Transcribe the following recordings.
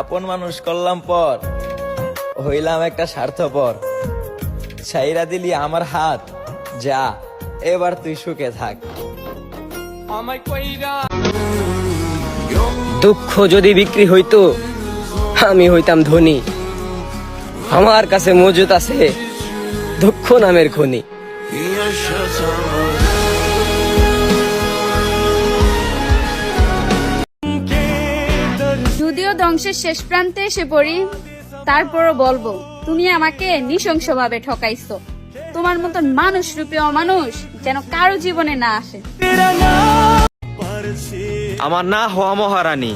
আপন মানুষ করলাম পর হইলাম একটা স্বার্থপর। সাইরা দিলি আমার হাত যা এবার তুই সুখে থাক। দুঃখ যদি বিক্রি হইতো আমি হইতাম ধনী। আমার কাছে মজুত আছে দুঃখ নামের খনি। ধ্বংসের শেষ প্রান্তে এসে পড়ি, তারপরও বলব, তুমি আমাকে নৃশংসভাবে ঠকাইছো। তোমার মতন মানুষ রূপে অমানুষ যেন কারও জীবনে না আসে। আমার না হওয়া মহারানী,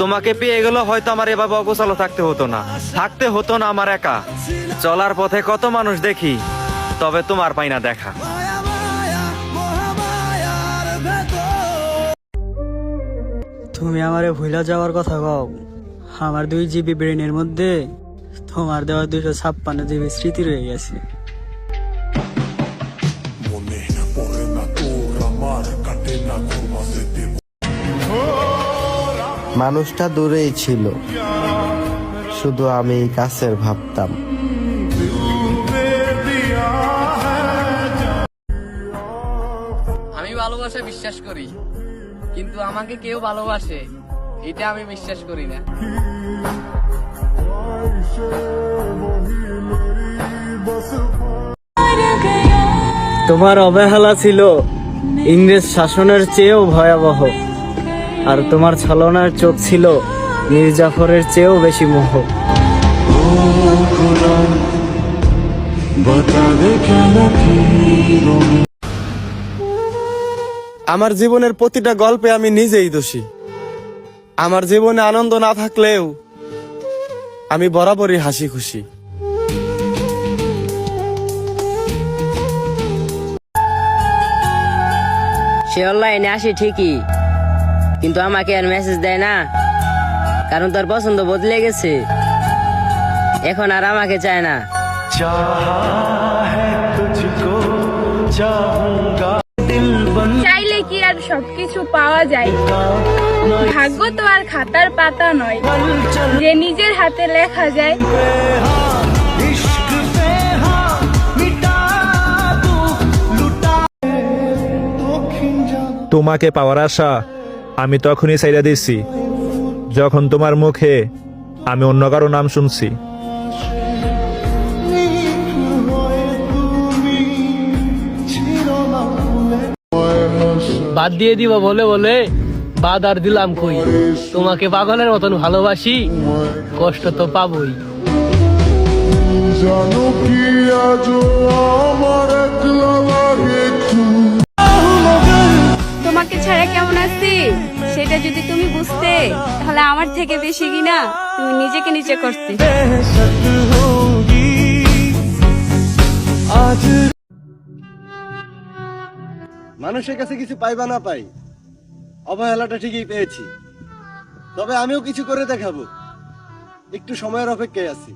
তোমাকে পেয়ে গেল হয়তো আমার এভাবে অগোছালো থাকতে হতো না। থাকতে হতো না আমার একা। চলার পথে কত মানুষ দেখি, তবে তোমার পাই না দেখা। তুমি আমারে ভুলা যাওয়ার কথা কও। আমার দুই জিবি ব্রেনের মধ্যে তোমার দেওয়া দুশো ছাপ্পান্ন জিবি স্মৃতি রয়ে গেছে। মানুষটা দূরেই ছিল। শুধু আমি কাছের ভাবতাম। আমি ভালোবাসা বিশ্বাস করি। কিন্তু আমাকে কেউ ভালোবাসে এটা আমি বিশ্বাস করি না। তোমার অবহেলা ছিল ইংরেজ শাসনের চেয়েও ভয়াবহ আর তোমার ছলনার চোখ ছিল মির্জাফরের চেয়েও বেশি মোহ। আমার জীবনের প্রতিটা গল্পে আমি নিজেই দোষী। আমার জীবনে আনন্দ না থাকলেও আমি বরাবরই হাসি খুশি। সে অনলাইনে আসে ঠিকই কিন্তু আমাকে আর মেসেজ দেয় না কারণ তার পছন্দ বদলে গেছে। এখন আর আমাকে চায় না। চাইলে কি আর সবকিছু পাওয়া যায়? ভাগ্য তো আর খাতার পাতা নয়। যে নিজের হাতে লেখা যায়। তোমাকে পাওয়ার আশা আমি তখনই সাইরা দিছি। যখন তোমার মুখে আমি অন্য কারও নাম শুনছি। বাদ দিয়ে দিব বলে বলে বাদ আর দিলাম কই? তোমাকে পাগলের মতন ভালোবাসি কষ্ট তো পাবই। তোমাকে ছাড়া কেমন আছি? সেটা যদি তুমি বুঝতে তাহলে আমার থেকে বেশি কিনা তুমি নিজেকে নিচে করতে। মানুষের কাছে কিছু পাইবা না পাই, অবহেলাটা ঠিকই পেয়েছি। তবে আমিও কিছু করে দেখাবো। একটু সময়ের অপেক্ষায় আছি।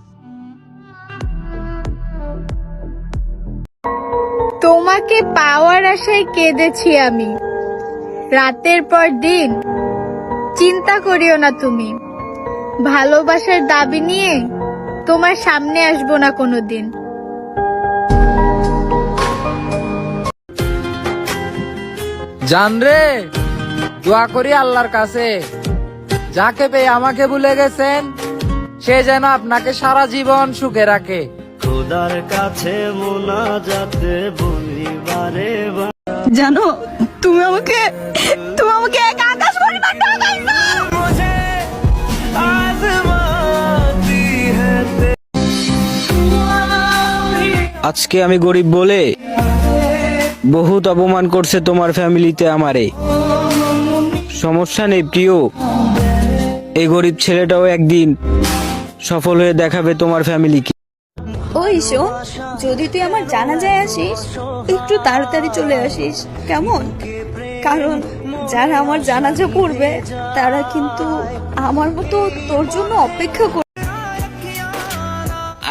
তোমাকে পাওয়ার আশায় কেঁদেছি আমি। রাতের পর দিন, চিন্তা করিও না তুমি। ভালোবাসার দাবি নিয়ে তোমার সামনে আসব না কোনোদিন। জান রে দোয়া করি আল্লাহর কাছে। যাকে পেয়ে আমাকে ভুলে গেছেন সে যেন আপনাকে সারা জীবন সুখে রাখে। খোদার কাছে জানো তুমি আমাকে তুমি আমাকে এক আকাশ পরিমাণ আজকে আমি গরিব বলে বহুত অপমান করছে তোমার ফ্যামিলিতে আমারে। সমস্যা নেই প্রিয়। এই গরিব ছেলেটাও একদিন সফল হয়ে দেখাবে তোমার ফ্যামিলিকে। ওই শোন যদি তুই আমার জানা যায় আসিস একটু তাড়াতাড়ি চলে আসিস কেমন? কারণ যারা আমার জানাজা করবে তারা কিন্তু আমার মতো তোর জন্য অপেক্ষা করবে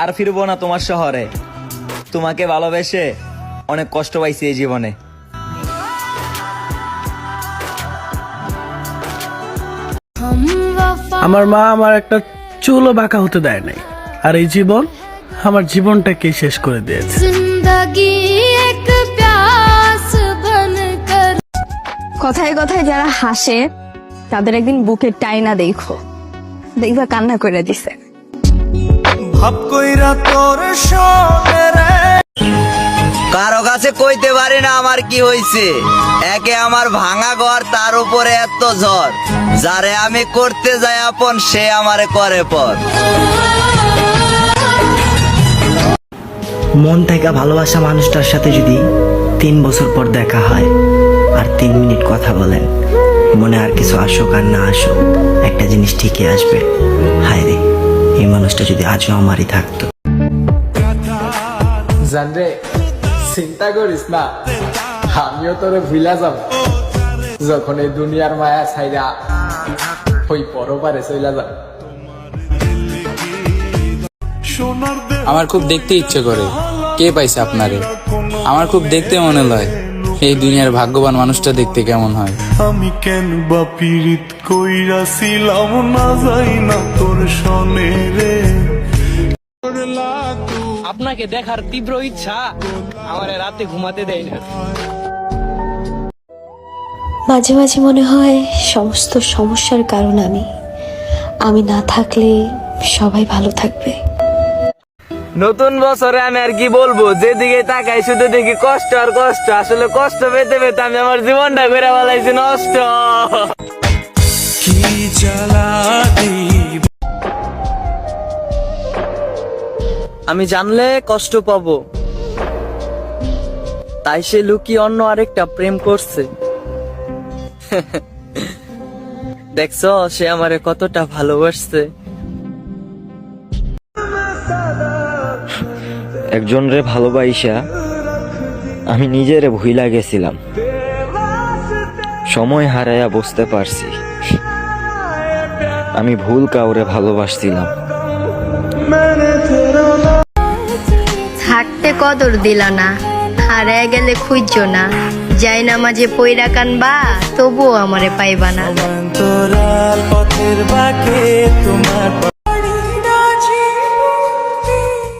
আর ফিরবো না তোমার শহরে। তোমাকে ভালোবেসে অনেক কষ্ট পাইছি এই জীবনে। আমার মা আমার একটা চুলও বাঁকা হতে দেয় নাই। আর এই জীবন আমার জীবনটাকে শেষ করে দিয়েছে। কথায় কথায় যারা হাসে তাদের একদিন বুকের টাইনা দেখো। দেখবা কান্না করে দিছে। কারও কাছে কইতে পারি না আমার কি হইছে। একে আমার ভাঙা ঘর তার উপরে এত ঝড়। যারে আমি করতে যাই আপন সে আমারে করে পর। মন থেকে ভালোবাসা মানুষটার সাথে যদি তিন বছর পর দেখা হয় আর তিন মিনিট কথা বলেন মনে আর কিছু আসুক আর না আসুক একটা জিনিস ঠিকই আসবে। হায় রে এই মানুষটা যদি আজও আমারই থাকতো। জানরে চিন্তা করিস না? আমিও তোরে ভুলা যাব যখন এই দুনিয়ার মায়া ছাইরা ওই পরপারে চইলা যাব আমার খুব দেখতে ইচ্ছে করে। কে পাইছে আপনারে? আমার খুব দেখতে মনে লয় এই দুনিয়ার ভাগ্যবান মানুষটা দেখতে কেমন হয়। আমি কেন বা পীড়িত কইরাছিলাম না যাই না তোর সনে। আপনাকে দেখার তীব্র ইচ্ছা আমার রাতে ঘুমাতে দেয় না। মাঝে মাঝে মনে হয় সমস্ত সমস্যার কারণ আমি। আমি না থাকলে সবাই ভালো থাকবে। নতুন বছরে আমি আর কি বলব? যেদিকে তাকাই শুধু দেখি কষ্ট আর কষ্ট। আসলে কষ্ট পেতে পেতে আমি আমার জীবনটা করে বলাইছি নষ্ট। আমি জানলে কষ্ট পাবো। তাই সে লুকি অন্য আরেকটা প্রেম করছে। দেখছ, সে আমারে কতটা ভালোবাসছে। একজন রে ভালোবাইসা, আমি নিজেরে ভুইলা গেছিলাম। সময় হারাইয়া বুঝতে পারছি। আমি ভুল কাউরে ভালোবাসছিলাম। থাকতে কদর দিলা না হারায় গেলে খুঁজছো না। যাই না মাঝে পইরা কানবা তবুও আমারে পাইবা না।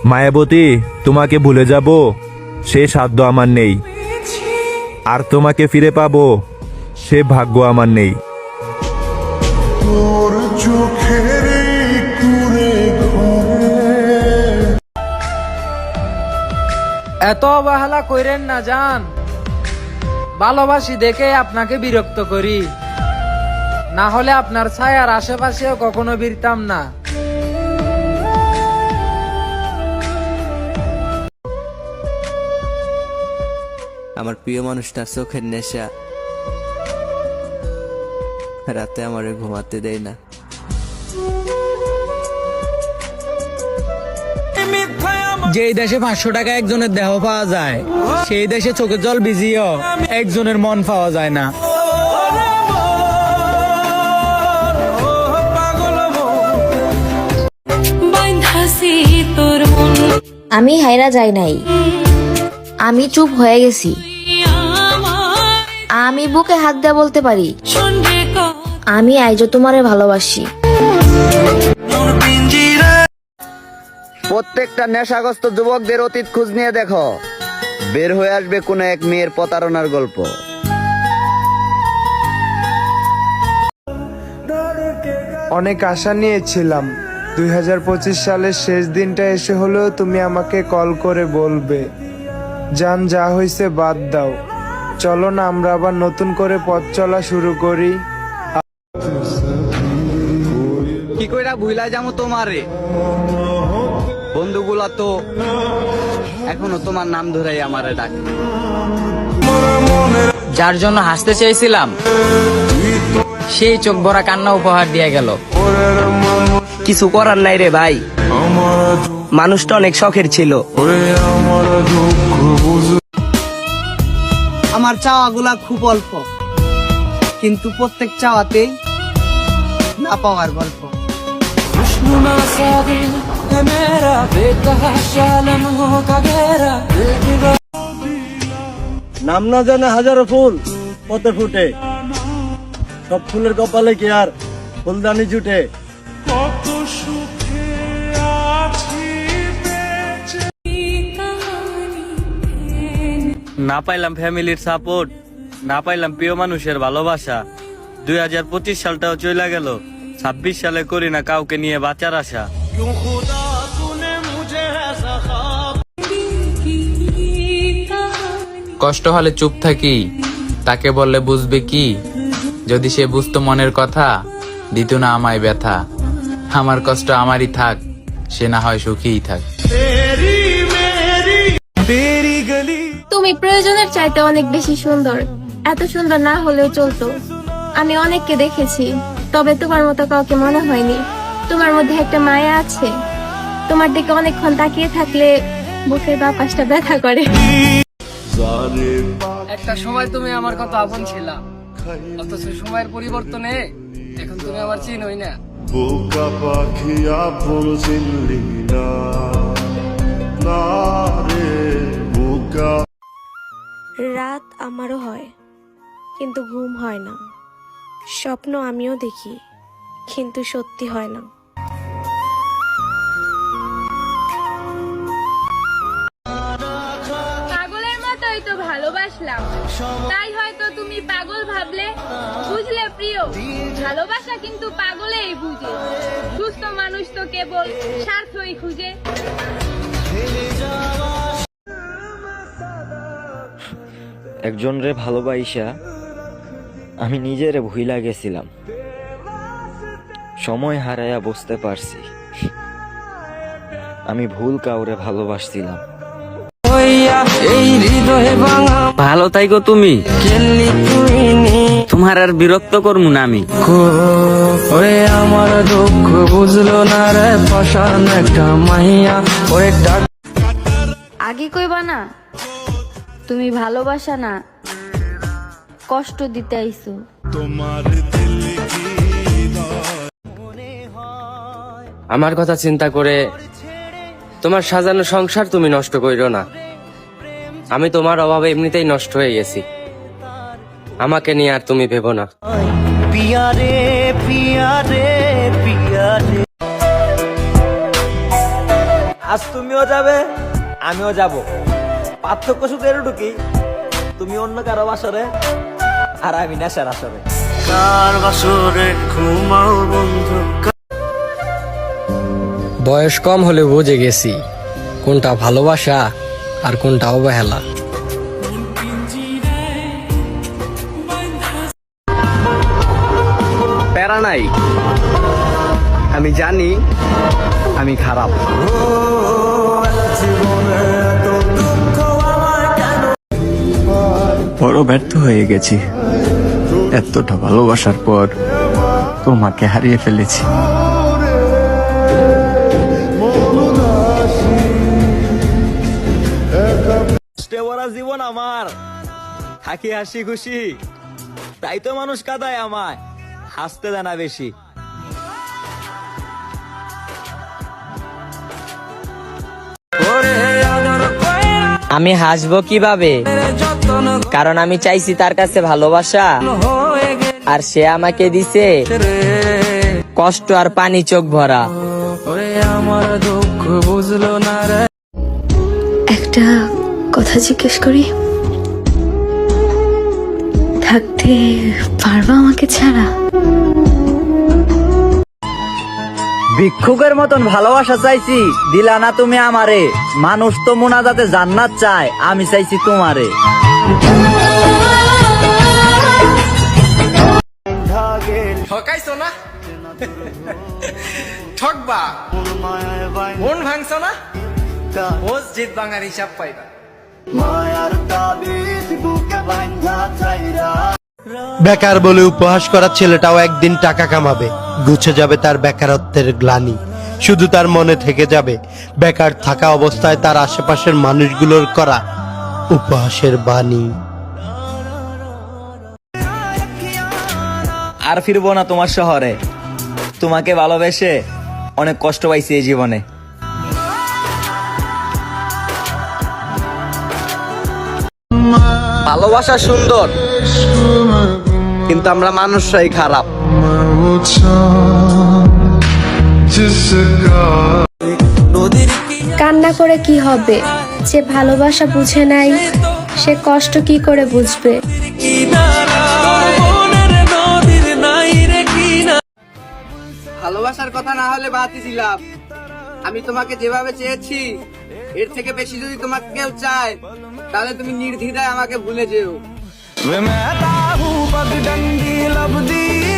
মায়াবতী তোমাকে ভুলে যাব সে সাধ্য আমার নেই। আর তোমাকে ফিরে পাবো সে ভাগ্য আমার নেই। এত অবহেলা কইরেন না, যান। ভালোবাসি দেখে আপনাকে বিরক্ত করি। না হলে আপনার ছায়ার আশেপাশেও কখনো বিরতাম না। আমার প্রিয় মানুষটার চোখের নেশা। রাতে আমারে ঘুমাতে দেয় না। যেই দেশে পাঁচশো টাকা একজনের দেহ পাওয়া যায়, সেই দেশে চোখের জল ভিজিয়েও একজনের মন পাওয়া যায় না। আমি হাইরা যাই নাই। আমি চুপ হয়ে গেছি। আমি বুকে হাত দেয়া বলতে পারি, আমি আইজো তোমারে ভালোবাসি। প্রত্যেকটা নেশাগ্রস্ত যুবকদের অতীত খোঁজ নিয়ে দেখো। বের হয়ে আসবে কোনো এক মেয়ের প্রতারণার গল্প। অনেক আশা নিয়েছিলাম। দুই হাজার পঁচিশ সালের শেষ দিনটা এসে হলেও তুমি আমাকে কল করে বলবে। যান যা হয়েছে বাদ দাও। চলো না আমরা আবার নতুন করে পথ চলা শুরু করি। কি কইরা ভুইলা যাব তোমারে? বন্ধুগুলা তো এখনও তোমার নাম ধরাই আমারে ডাকে। যার জন্য হাসতে চেয়েছিলাম, সেই চোখ ভরা কান্না উপহার দিয়ে গেল। কিছু করার নাই রে ভাই। মানুষটা অনেক শখের ছিল। আমার চাওয়াগুলা খুব অল্প, কিন্তু প্রত্যেক চাওয়াতেই না পাওয়ার গল্প। নাম না জানে হাজারো ফুল পথে ফুটে। সব ফুলের কপালে কি আর ফুলদানি জুটে? না পাইলাম ফ্যামিলির সাপোর্ট না পাইলাম প্রিয় মানুষের ভালোবাসা। দুই হাজার পঁচিশ সালটাও চলে গেল ছাব্বিশ সালে করি না কাউকে নিয়ে বাঁচার আশা। কষ্ট হলে চুপ থাকি। তাকে বললে বুঝবে কি? যদি সে বুঝতো মনের কথা, দিত না আমায় ব্যথা। আমার কষ্ট আমারই থাক, সে না হয় সুখীই থাক। তুমি প্রয়োজনের চাইতে অনেক বেশি সুন্দর। এত সুন্দর না হলেও চলতো। আমি অনেককে দেখেছি, তবে তোমার মতো কাউকে মনে হয়নি। তোমার মধ্যে একটা মায়া আছে। তোমার দিকে অনেকক্ষণ তাকিয়ে থাকলে বুকের বা পাশটা ব্যথা করে। একটা সময় তুমি আমার কত আপন ছিলা। অথচ সময়ের পরিবর্তনে এখন তুমি আমার চিনই না। বোকা পাখি আপন চিনলি না। না রে বোকা। রাত আমারও হয় কিন্তু ঘুম হয় না। স্বপ্ন আমিও দেখি কিন্তু সত্যি হয় না। ভালোবাসলাম তাই হয়তো তুমি পাগল ভাবলে। বুঝলে প্রিয় ভালোবাসা কিন্তু পাগলেই বুঝে। সুস্থ মানুষ তো কেবল স্বার্থই খুঁজে। একজন রে ভালোবাইসা আমি নিজেরে ভুইলা গেছিলাম। সময় হারাইয়া বুঝতে পারছি। আমি ভুল কাউরে ভালোবাসছিলাম। ভালো তাই গো তুমি। তোমার আর বিরক্ত করব না আমি। ওরে আমার দুঃখ বুঝলো না রে পাশান একটা মাইয়া ওরে ডাক আগে কইবা না তুমি ভালোবাসা না কষ্ট দিতে আইছো। তোমার আমার কথা চিন্তা করে তোমার সাজানো সংসার তুমি নষ্ট কইরো না। আমি তোমার অভাবে এমনিতেই নষ্ট হয়ে গেছি। আমাকে নিয়ে আর তুমি ভেবো না। আজ তুমিও যাবে আমিও যাব। পার্থক্য শুধু এটুকি তুমি অন্য কারও বাসরে আর আমি নেশার আসরে। কার বাসরে ঘুমাও বন্ধু? বয়স কম হলে বুঝে গেছি কোনটা ভালোবাসা আর কোনটা অবহেলা প্যারা নাই। আমি জানি, আমি খারাপ। বড় ব্যর্থ হয়ে গেছি। এতটা ভালোবাসার পর তোমাকে হারিয়ে ফেলেছি। থাকি হাসি খুশি। তাই তো মানুষ কাদায় আমায়। হাসতে দেয় না বেশি। আমি হাসবো কীভাবে? কারণ আমি চাইছি তার কাছে ভালোবাসা। আর সে আমাকে দিছে কষ্ট আর পানি চোখ ভরা। ওরে আমার দুঃখ বুঝলো না রে। একটা কথা জিজ্ঞেস করি। থাকতে পারবা আমাকে ছাড়া? ভিক্ষুকের মতন ভালোবাসা চাইছি দিলা না তুমি আমারে। মানুষ তো মোনাজাতে জান্নাত চায় আমি চাইছি তোমারে। ঠকাইছো না? ঠকবা? মন ভাঙছো না? মসজিদ ভাঙার হিসাব পাইবা। বেকার বলে উপহাস করা ছেলেটাও একদিন টাকা কামাবে। গুছে যাবে তার বেকারত্বের গ্লানি। শুধু তার মনে থেকে যাবে। বেকার থাকা অবস্থায় তার আশেপাশের মানুষগুলোর করা উপহাসের বাণী। আর ফিরবো না তোমার শহরে। তোমাকে ভালোবেসে অনেক কষ্ট পাইছি এই জীবনে। ভালোবাসা সুন্দর কিন্তু আমরা মানুষরাই খারাপ। কান্না করে কি হবে? যে ভালোবাসা বুঝে নাই সে কষ্ট কি করে বুঝবে? ভালোবাসার কথা না হলে বাতিছিলাম আমি তোমাকে যেভাবে চেয়েছি এর থেকে বেশি যদি তোমাকে কেউ চায় তাহলে তুমি নির্ধিদায় আমাকে ভুলে যেও।